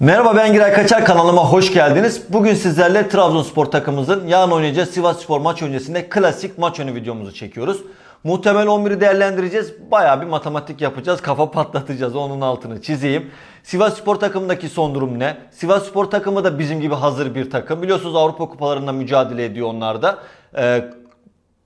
Merhaba ben Giray Kaçar kanalıma hoş geldiniz. Bugün sizlerle Trabzonspor takımımızın yarın oynayacağı Sivas Spor maç öncesinde klasik maç önü videomuzu çekiyoruz. Muhtemel 11'i değerlendireceğiz. Bayağı bir matematik yapacağız. Kafa patlatacağız. Onun altını çizeyim. Sivas Spor takımındaki son durum ne? Sivas Spor takımı da bizim gibi hazır bir takım. Biliyorsunuz Avrupa kupalarında mücadele ediyor onlar da. Ee,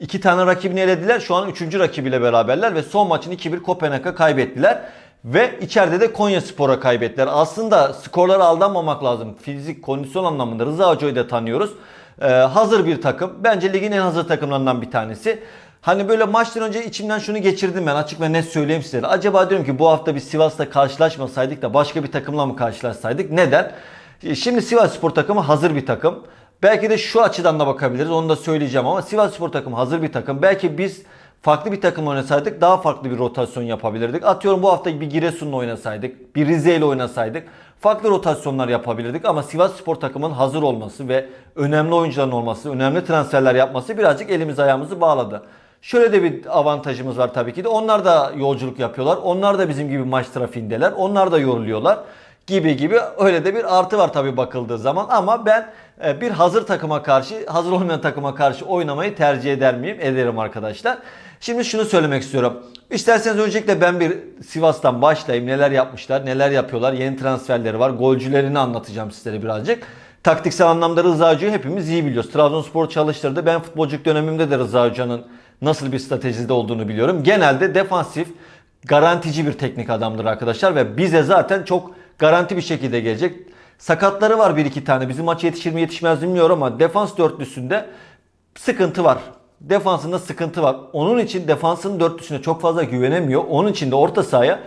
İki tane rakibini elediler. Şu an üçüncü rakibiyle beraberler ve son maçını 2-1 Kopenhag'a kaybettiler. Ve içeride de Konya Spor'a kaybettiler. Aslında skorlara aldanmamak lazım. Fizik, kondisyon anlamında Rıza Hoca'yı da tanıyoruz. Ee, hazır bir takım. Bence ligin en hazır takımlarından bir tanesi. Hani böyle maçtan önce içimden şunu geçirdim ben açık ve net söyleyeyim size. Acaba diyorum ki bu hafta biz Sivas'ta karşılaşmasaydık da başka bir takımla mı karşılaşsaydık? Neden? Ee, Şimdi Sivas Spor takımı hazır bir takım. Belki de şu açıdan da bakabiliriz. Onu da söyleyeceğim ama Sivas Spor takımı hazır bir takım. Belki biz farklı bir takım oynasaydık daha farklı bir rotasyon yapabilirdik. Atıyorum bu hafta bir Giresun'la oynasaydık, bir Rize ile oynasaydık farklı rotasyonlar yapabilirdik. Ama Sivas Spor takımının hazır olması ve önemli oyuncuların olması, önemli transferler yapması birazcık elimiz ayağımızı bağladı. Şöyle de bir avantajımız var tabii ki de. Onlar da yolculuk yapıyorlar. Onlar da bizim gibi maç trafiğindeler. Onlar da yoruluyorlar gibi gibi öyle de bir artı var tabii bakıldığı zaman ama ben e, bir hazır takıma karşı hazır olmayan takıma karşı oynamayı tercih eder miyim? Ederim arkadaşlar. Şimdi şunu söylemek istiyorum. İsterseniz öncelikle ben bir Sivas'tan başlayayım. Neler yapmışlar, neler yapıyorlar, yeni transferleri var. Golcülerini anlatacağım sizlere birazcık. Taktiksel anlamda Rıza Hoca'yı hepimiz iyi biliyoruz. Trabzonspor çalıştırdı. Ben futbolculuk dönemimde de Rıza Hoca'nın nasıl bir stratejide olduğunu biliyorum. Genelde defansif, garantici bir teknik adamdır arkadaşlar ve bize zaten çok garanti bir şekilde gelecek. Sakatları var bir iki tane. Bizim maç yetişir mi yetişmez bilmiyorum ama defans dörtlüsünde sıkıntı var. Defansında sıkıntı var. Onun için defansın dörtlüsüne çok fazla güvenemiyor. Onun için de orta sahaya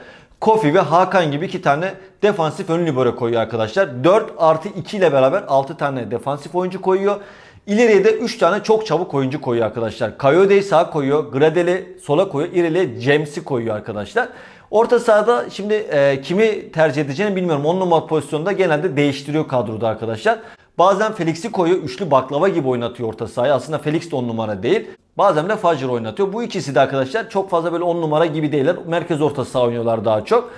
Kofi ve Hakan gibi iki tane defansif ön libero koyuyor arkadaşlar. 4 artı 2 ile beraber 6 tane defansif oyuncu koyuyor. İleriye de 3 tane çok çabuk oyuncu koyuyor arkadaşlar. Kayode'yi sağa koyuyor. Gradel'i sola koyuyor. İrili James'i koyuyor arkadaşlar. Orta sahada şimdi e, kimi tercih edeceğini bilmiyorum. 10 numara pozisyonda genelde değiştiriyor kadroda arkadaşlar. Bazen Felix'i koyuyor. Üçlü baklava gibi oynatıyor orta sahayı. Aslında Felix de 10 numara değil. Bazen de Fajr oynatıyor. Bu ikisi de arkadaşlar çok fazla böyle 10 numara gibi değiller. Merkez orta saha oynuyorlar daha çok.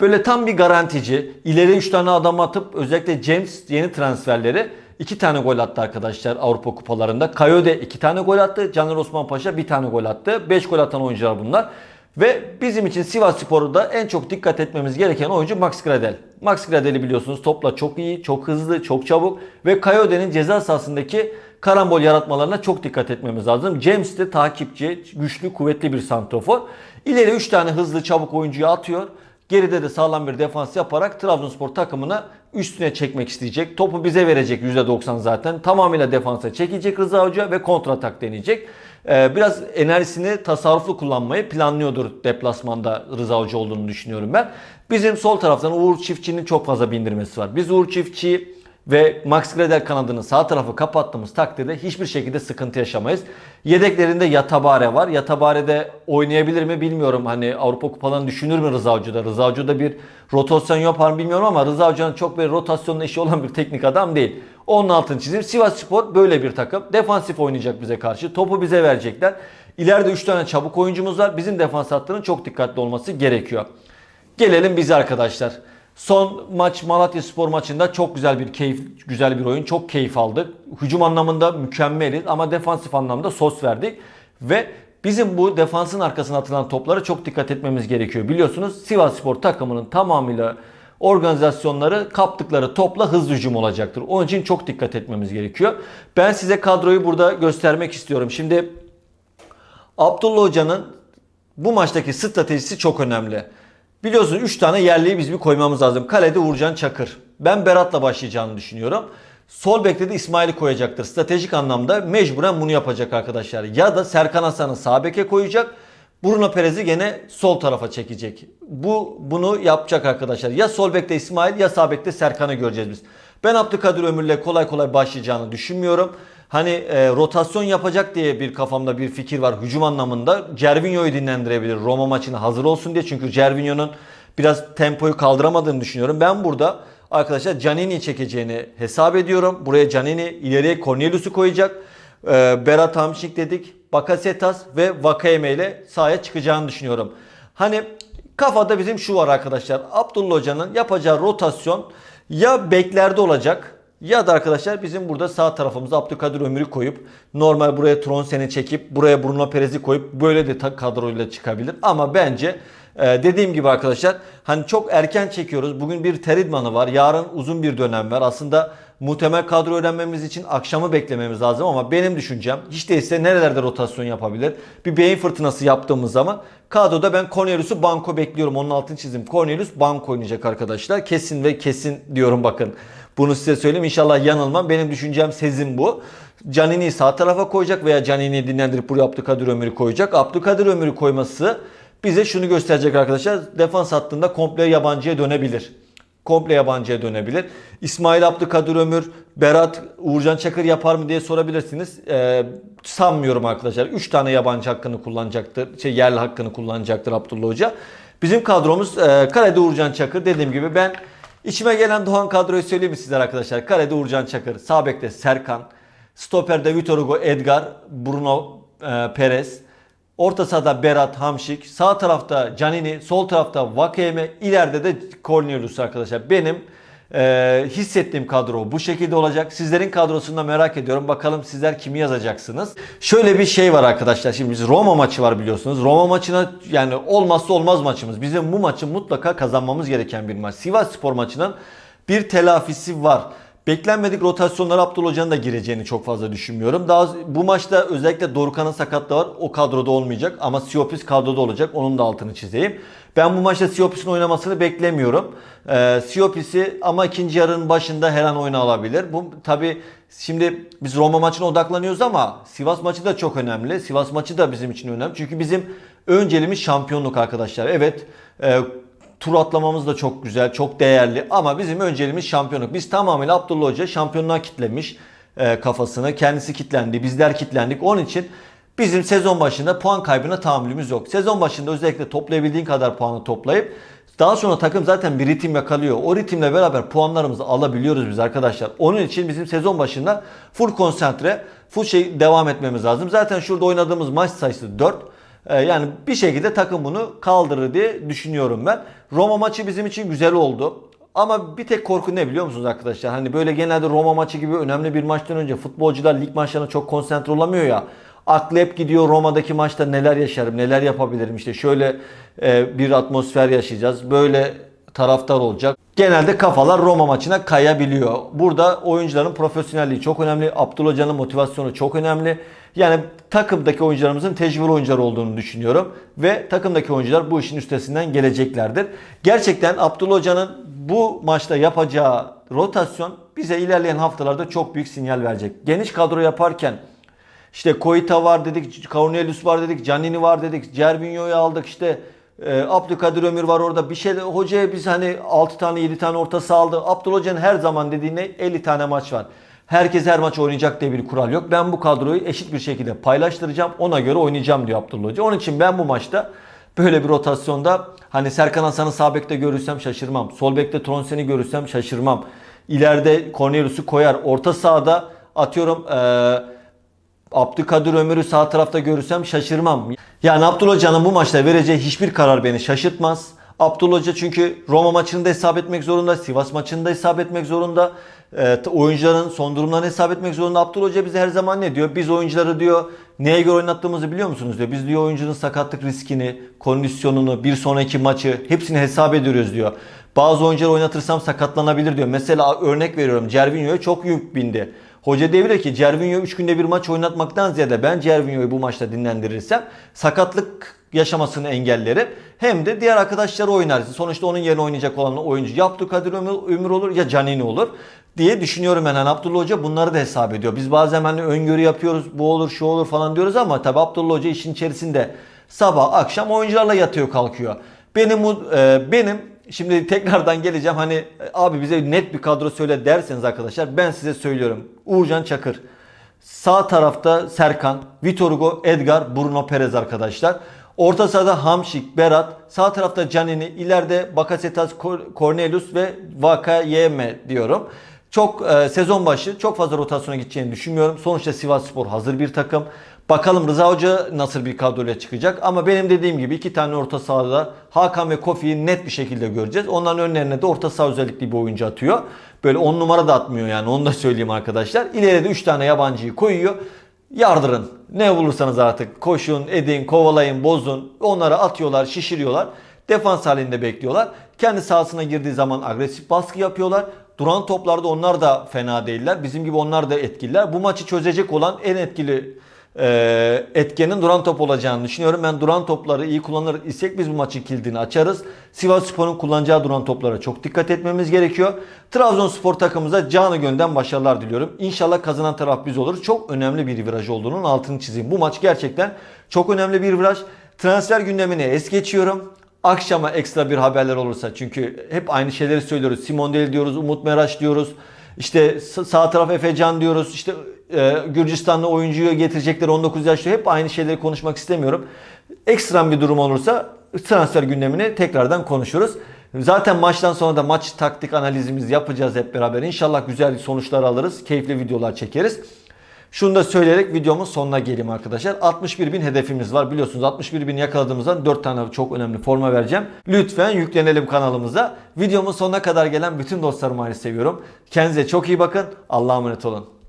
Böyle tam bir garantici. İleri 3 tane adam atıp özellikle James yeni transferleri 2 tane gol attı arkadaşlar Avrupa kupalarında. Kayode 2 tane gol attı. Caner Osman Paşa 1 tane gol attı. 5 gol atan oyuncular bunlar. Ve bizim için Sivas Spor'da en çok dikkat etmemiz gereken oyuncu Max Gradel. Max Gradel'i biliyorsunuz topla çok iyi, çok hızlı, çok çabuk ve Kayode'nin ceza sahasındaki karambol yaratmalarına çok dikkat etmemiz lazım. James de takipçi, güçlü, kuvvetli bir santrofor. İleri 3 tane hızlı, çabuk oyuncuyu atıyor. Geride de sağlam bir defans yaparak Trabzonspor takımına üstüne çekmek isteyecek. Topu bize verecek %90 zaten. Tamamıyla defansa çekecek Rıza Hoca ve kontratak deneyecek. Ee, biraz enerjisini tasarruflu kullanmayı planlıyordur deplasmanda Rıza Hoca olduğunu düşünüyorum ben. Bizim sol taraftan Uğur Çiftçi'nin çok fazla bindirmesi var. Biz Uğur Çiftçi ve Max Gradel kanadının sağ tarafı kapattığımız takdirde hiçbir şekilde sıkıntı yaşamayız. Yedeklerinde Yatabare var. Yatabare'de oynayabilir mi bilmiyorum. Hani Avrupa kupalarını düşünür mü Rıza Hoca'da? Rıza Hoca'da bir rotasyon yapar mı bilmiyorum ama Rıza Hoca'nın çok bir rotasyonla işi olan bir teknik adam değil. Onun altını çizeyim. Sivas Spor böyle bir takım. Defansif oynayacak bize karşı. Topu bize verecekler. İleride 3 tane çabuk oyuncumuz var. Bizim defans hattının çok dikkatli olması gerekiyor. Gelelim bize arkadaşlar. Son maç Malatya Spor maçında çok güzel bir keyif, güzel bir oyun. Çok keyif aldık. Hücum anlamında mükemmeliz ama defansif anlamda sos verdik. Ve bizim bu defansın arkasına atılan toplara çok dikkat etmemiz gerekiyor. Biliyorsunuz Sivas Spor takımının tamamıyla organizasyonları kaptıkları topla hızlı hücum olacaktır. Onun için çok dikkat etmemiz gerekiyor. Ben size kadroyu burada göstermek istiyorum. Şimdi Abdullah Hoca'nın bu maçtaki stratejisi çok önemli. Biliyorsunuz 3 tane yerliyi biz bir koymamız lazım. Kalede Uğurcan Çakır. Ben Berat'la başlayacağını düşünüyorum. Sol bekte de İsmail'i koyacaktır. Stratejik anlamda mecburen bunu yapacak arkadaşlar. Ya da Serkan Hasan'ı sağ beke koyacak. Bruno Perez'i gene sol tarafa çekecek. Bu bunu yapacak arkadaşlar. Ya sol bekte İsmail ya sağ bekte Serkan'ı göreceğiz biz. Ben Abdülkadir Ömür'le kolay kolay başlayacağını düşünmüyorum. Hani e, rotasyon yapacak diye bir kafamda bir fikir var hücum anlamında. Cervinho'yu dinlendirebilir Roma maçına hazır olsun diye. Çünkü Cervinho'nun biraz tempoyu kaldıramadığını düşünüyorum. Ben burada arkadaşlar Canini'yi çekeceğini hesap ediyorum. Buraya Canini ileriye Cornelius'u koyacak. E, Berat Hamşik dedik. Bakasetas ve Vakayeme ile sahaya çıkacağını düşünüyorum. Hani kafada bizim şu var arkadaşlar. Abdullah Hoca'nın yapacağı rotasyon Ya beklerde olacak ya da arkadaşlar bizim burada sağ tarafımıza Abdülkadir Ömür'ü koyup normal buraya Tronsen'i çekip buraya Bruno Perez'i koyup böyle de kadroyla çıkabilir. Ama bence e, dediğim gibi arkadaşlar hani çok erken çekiyoruz. Bugün bir ter idmanı var. Yarın uzun bir dönem var. Aslında muhtemel kadro öğrenmemiz için akşamı beklememiz lazım ama benim düşüncem hiç değilse nerelerde rotasyon yapabilir? Bir beyin fırtınası yaptığımız zaman kadroda ben Cornelius'u banko bekliyorum. Onun altını çizdim. Cornelius banko oynayacak arkadaşlar. Kesin ve kesin diyorum bakın. Bunu size söyleyeyim. İnşallah yanılmam. Benim düşüncem sezim bu. Canini'yi sağ tarafa koyacak veya Canini'yi dinlendirip buraya Abdülkadir Ömür'ü koyacak. Abdülkadir Ömür'ü koyması bize şunu gösterecek arkadaşlar. Defans hattında komple yabancıya dönebilir. Komple yabancıya dönebilir. İsmail Abdülkadir Ömür, Berat, Uğurcan Çakır yapar mı diye sorabilirsiniz. Ee, sanmıyorum arkadaşlar. 3 tane yabancı hakkını kullanacaktır. Şey yerli hakkını kullanacaktır Abdullah Hoca. Bizim kadromuz e, Kalede Uğurcan Çakır. Dediğim gibi ben içime gelen Doğan kadroyu söyleyeyim mi sizlere arkadaşlar? Kalede Uğurcan Çakır, sağ bekte Serkan, stoperde Vitor Hugo, Edgar, Bruno e, Perez, Orta sahada Berat Hamşik, sağ tarafta Canini, sol tarafta Vakeme, ileride de Cornelius arkadaşlar. Benim e, hissettiğim kadro bu şekilde olacak. Sizlerin kadrosunu da merak ediyorum. Bakalım sizler kimi yazacaksınız. Şöyle bir şey var arkadaşlar. Şimdi biz Roma maçı var biliyorsunuz. Roma maçına yani olmazsa olmaz maçımız. Bizim bu maçı mutlaka kazanmamız gereken bir maç. Sivas Spor maçının bir telafisi var. Beklenmedik rotasyonlara Abdullah Hoca'nın da gireceğini çok fazla düşünmüyorum. Daha bu maçta özellikle Dorukhan'ın sakatlığı var. O kadroda olmayacak ama Siopis kadroda olacak. Onun da altını çizeyim. Ben bu maçta Siopis'in oynamasını beklemiyorum. Ee, Siopis'i ama ikinci yarının başında her an oyuna alabilir. Bu tabi şimdi biz Roma maçına odaklanıyoruz ama Sivas maçı da çok önemli. Sivas maçı da bizim için önemli. Çünkü bizim önceliğimiz şampiyonluk arkadaşlar. Evet e, Tur atlamamız da çok güzel, çok değerli ama bizim önceliğimiz şampiyonluk. Biz tamamıyla Abdullah Hoca şampiyonluğa kitlemiş e, kafasını. Kendisi kitlendi, bizler kitlendik. Onun için bizim sezon başında puan kaybına tahammülümüz yok. Sezon başında özellikle toplayabildiğin kadar puanı toplayıp daha sonra takım zaten bir ritim yakalıyor. O ritimle beraber puanlarımızı alabiliyoruz biz arkadaşlar. Onun için bizim sezon başında full konsantre, full şey devam etmemiz lazım. Zaten şurada oynadığımız maç sayısı 4. Ee, Yani bir şekilde takım bunu kaldırır diye düşünüyorum ben. Roma maçı bizim için güzel oldu. Ama bir tek korku ne biliyor musunuz arkadaşlar? Hani böyle genelde Roma maçı gibi önemli bir maçtan önce futbolcular lig maçlarına çok konsantre olamıyor ya. Aklı hep gidiyor Roma'daki maçta neler yaşarım, neler yapabilirim işte şöyle e, bir atmosfer yaşayacağız. Böyle taraftar olacak. Genelde kafalar Roma maçına kayabiliyor. Burada oyuncuların profesyonelliği çok önemli. Abdullah Hoca'nın motivasyonu çok önemli. Yani takımdaki oyuncularımızın tecrübeli oyuncular olduğunu düşünüyorum. Ve takımdaki oyuncular bu işin üstesinden geleceklerdir. Gerçekten Abdullah Hoca'nın bu maçta yapacağı rotasyon bize ilerleyen haftalarda çok büyük sinyal verecek. Geniş kadro yaparken işte Koita var dedik, Cornelius var dedik, Canini var dedik, Cervinho'yu aldık işte e, Abdülkadir Ömür var orada. Bir şey hocaya biz hani 6 tane 7 tane orta aldı. Abdullah Hoca'nın her zaman dediğine 50 tane maç var. Herkes her maç oynayacak diye bir kural yok. Ben bu kadroyu eşit bir şekilde paylaştıracağım. Ona göre oynayacağım diyor Abdullah Hoca. Onun için ben bu maçta böyle bir rotasyonda hani Serkan Hasan'ı sağ bekte görürsem şaşırmam. Sol bekte Tronsen'i görürsem şaşırmam. İleride Cornelius'u koyar. Orta sahada atıyorum eee Abdülkadir Ömür'ü sağ tarafta görürsem şaşırmam. Yani Abdullah Hoca'nın bu maçta vereceği hiçbir karar beni şaşırtmaz. Abdullah Hoca çünkü Roma maçını da hesap etmek zorunda, Sivas maçını da hesap etmek zorunda. E, oyuncuların son durumlarını hesap etmek zorunda. Abdullah Hoca bize her zaman ne diyor? Biz oyuncuları diyor neye göre oynattığımızı biliyor musunuz diyor. Biz diyor oyuncunun sakatlık riskini, kondisyonunu, bir sonraki maçı hepsini hesap ediyoruz diyor. Bazı oyuncuları oynatırsam sakatlanabilir diyor. Mesela örnek veriyorum Cervinho'ya çok yük bindi. Hoca devre ki Cervinho 3 günde bir maç oynatmaktan ziyade ben Cervinho'yu bu maçta dinlendirirsem sakatlık yaşamasını engellerim. Hem de diğer arkadaşları oynarsın. Sonuçta onun yerine oynayacak olan oyuncu ya Abdülkadir Ömür olur ya Canini olur diye düşünüyorum ben. Yani Abdullah Hoca bunları da hesap ediyor. Biz bazen hani öngörü yapıyoruz bu olur şu olur falan diyoruz ama tabi Abdullah Hoca işin içerisinde sabah akşam oyuncularla yatıyor kalkıyor. Benim e, benim Şimdi tekrardan geleceğim hani abi bize net bir kadro söyle derseniz arkadaşlar ben size söylüyorum. Uğurcan Çakır. Sağ tarafta Serkan, Vitor Hugo, Edgar, Bruno Perez arkadaşlar. Orta sahada Hamşik, Berat. Sağ tarafta Canini. ileride Bakasetas, Cornelius ve Vakayeme diyorum. Çok e, sezon başı çok fazla rotasyona gideceğini düşünmüyorum. Sonuçta Sivas Spor hazır bir takım. Bakalım Rıza Hoca nasıl bir kadroyla çıkacak. Ama benim dediğim gibi iki tane orta sahada Hakan ve Kofi'yi net bir şekilde göreceğiz. Onların önlerine de orta saha özellikli bir oyuncu atıyor. Böyle 10 numara da atmıyor yani onu da söyleyeyim arkadaşlar. İleride 3 tane yabancıyı koyuyor. Yardırın. Ne bulursanız artık koşun, edin, kovalayın, bozun. Onları atıyorlar, şişiriyorlar. Defans halinde bekliyorlar. Kendi sahasına girdiği zaman agresif baskı yapıyorlar. Duran toplarda onlar da fena değiller. Bizim gibi onlar da etkililer. Bu maçı çözecek olan en etkili e, etkenin duran top olacağını düşünüyorum. Ben duran topları iyi kullanır isek biz bu maçın kilidini açarız. Sivasspor'un kullanacağı duran toplara çok dikkat etmemiz gerekiyor. Trabzonspor takımımıza canı gönülden başarılar diliyorum. İnşallah kazanan taraf biz oluruz. Çok önemli bir viraj olduğunun altını çizeyim. Bu maç gerçekten çok önemli bir viraj. Transfer gündemini es geçiyorum. Akşama ekstra bir haberler olursa çünkü hep aynı şeyleri söylüyoruz. Simon Del diyoruz, Umut Meraş diyoruz. İşte sa- sağ taraf Efecan diyoruz. İşte e, Gürcistanlı oyuncuyu getirecekler 19 yaşlı. Hep aynı şeyleri konuşmak istemiyorum. Ekstrem bir durum olursa transfer gündemini tekrardan konuşuruz. Zaten maçtan sonra da maç taktik analizimizi yapacağız hep beraber. İnşallah güzel sonuçlar alırız. Keyifli videolar çekeriz. Şunu da söyleyerek videomun sonuna geleyim arkadaşlar. 61 bin hedefimiz var. Biliyorsunuz 61 bin yakaladığımızda 4 tane çok önemli forma vereceğim. Lütfen yüklenelim kanalımıza. Videomun sonuna kadar gelen bütün dostlarımı ayrı seviyorum. Kendinize çok iyi bakın. Allah'a emanet olun.